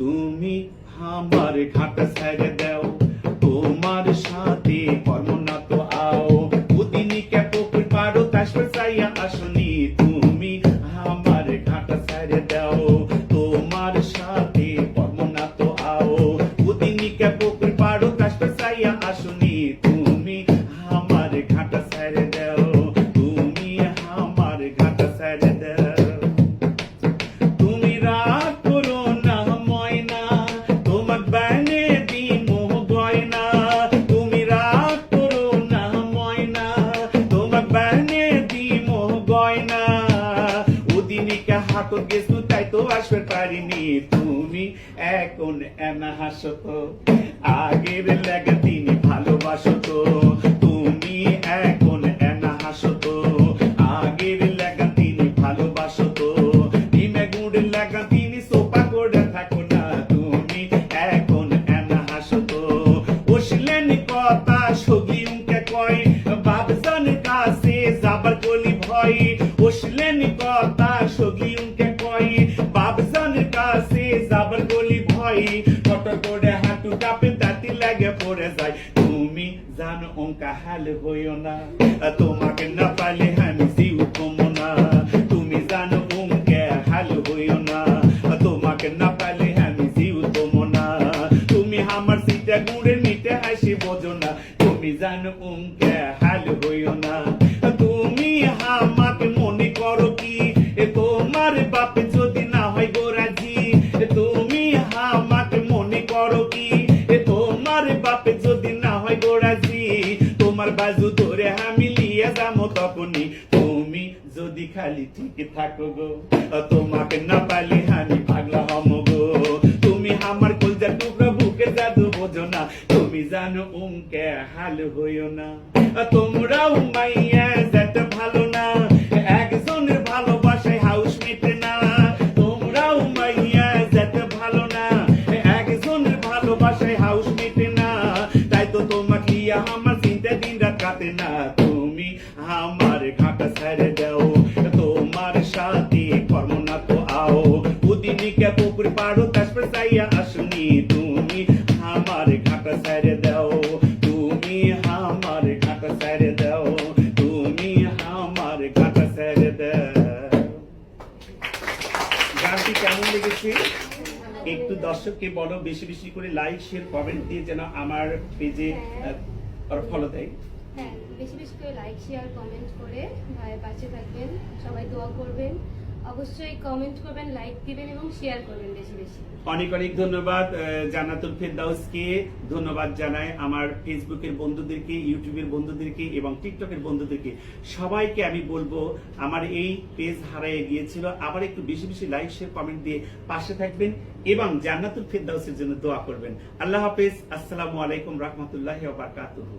তুমি আমার ঘাট ছেড়ে দাও, তোমার সাথে কর্ম না তো আও। উদিনী কে পুকুর পারো তাসপর চাইয়া আসনি, তুমি আমার ঘাট ছেড়ে দাও, তোমার সাথে কর্ম না তো আও। উদিনী কে পুকুর পারো তাসপর চাইয়া আসনি হাতত গেছু, তাই তো আসবে পারিনি। তুমি এখন এনা হাসো তো, আগের লেগে তিনি ভালোবাসো তো। তুমি এখন এনা হাসো তো, আগের লেগা তিনি ভালোবাসো তো। ডিমে গুড় লাগা তিনি সোপা করে থাকো না। তুমি এখন এনা হাসো তো। বসলেন কথা সগি উনকে কয় বাবজন কাছে যাবার কলি ভয়। বসলেন কথা ভয় কত করে হাঁটু কাপে দাঁতি লাগে পড়ে যায়। তুমি জানো অঙ্কা হাল হইও না, তোমাকে না পালে আমি জিউ কমো না। তুমি জানো অঙ্কে হাল হইও না, তোমাকে না পালে আমি জিউ না। তুমি আমার সিটে গুড়ে নিতে হাসি বোঝো না, তুমি জানো অঙ্কে হাল হইও না। করো কি? এ তোমার বাপে যদি না হয় গোরাজি, তোমার বাজু ধরে আমি লিয়ে যাব তখনই। তুমি যদি খালি ঠিক থাকো গো, তোমাকে না পালি আমি পাগলা হম গো। তুমি আমার কলজার টুকরা বুকে জাদু বোঝো না, তুমি জানো উমকে হাল হইও না। তোমরাও মাইয়া যেতে ভালো না। ছেড়ে দাও। তোমার সাথে কর্ম না তো আও। উদিনিকে পুকুর পাড়ো তাসপর চাইয়া আসনি তুমি। আমার ঘাটা ছেড়ে দাও। তুমি আমার ঘাটা ছেড়ে দাও। তুমি আমার ঘাটা ছেড়ে দাও। গানটি কেমন লেগেছে? একটু দর্শককে বলো, বেশি বেশি করে লাইক শেয়ার কমেন্ট দিয়ে যেন আমার পেজে ফলো দেয়। হ্যাঁ বেশি বেশি করে লাইক শেয়ার কমেন্ট করে ভাইয়ের পাশে থাকবেন, সবাই দোয়া করবেন। অবশ্যই কমেন্ট করবেন লাইক দিবেন এবং শেয়ার করবেন বেশি বেশি। অনেক অনেক ধন্যবাদ জান্নাতুল ফেরদাউসকে। ধন্যবাদ জানাই আমার ফেসবুকের বন্ধুদেরকে, ইউটিউবের বন্ধুদেরকে এবং টিকটকের বন্ধুদেরকে। সবাইকে আমি বলব, আমার এই পেজ হারায় গিয়েছিল। আবার একটু বেশি বেশি লাইক শেয়ার কমেন্ট দিয়ে পাশে থাকবেন এবং জান্নাতুল ফেরদাউসের জন্য দোয়া করবেন। আল্লাহ হাফেজ, আসসালামু আলাইকুম রহমতুল্লাহ বারকাতুহু।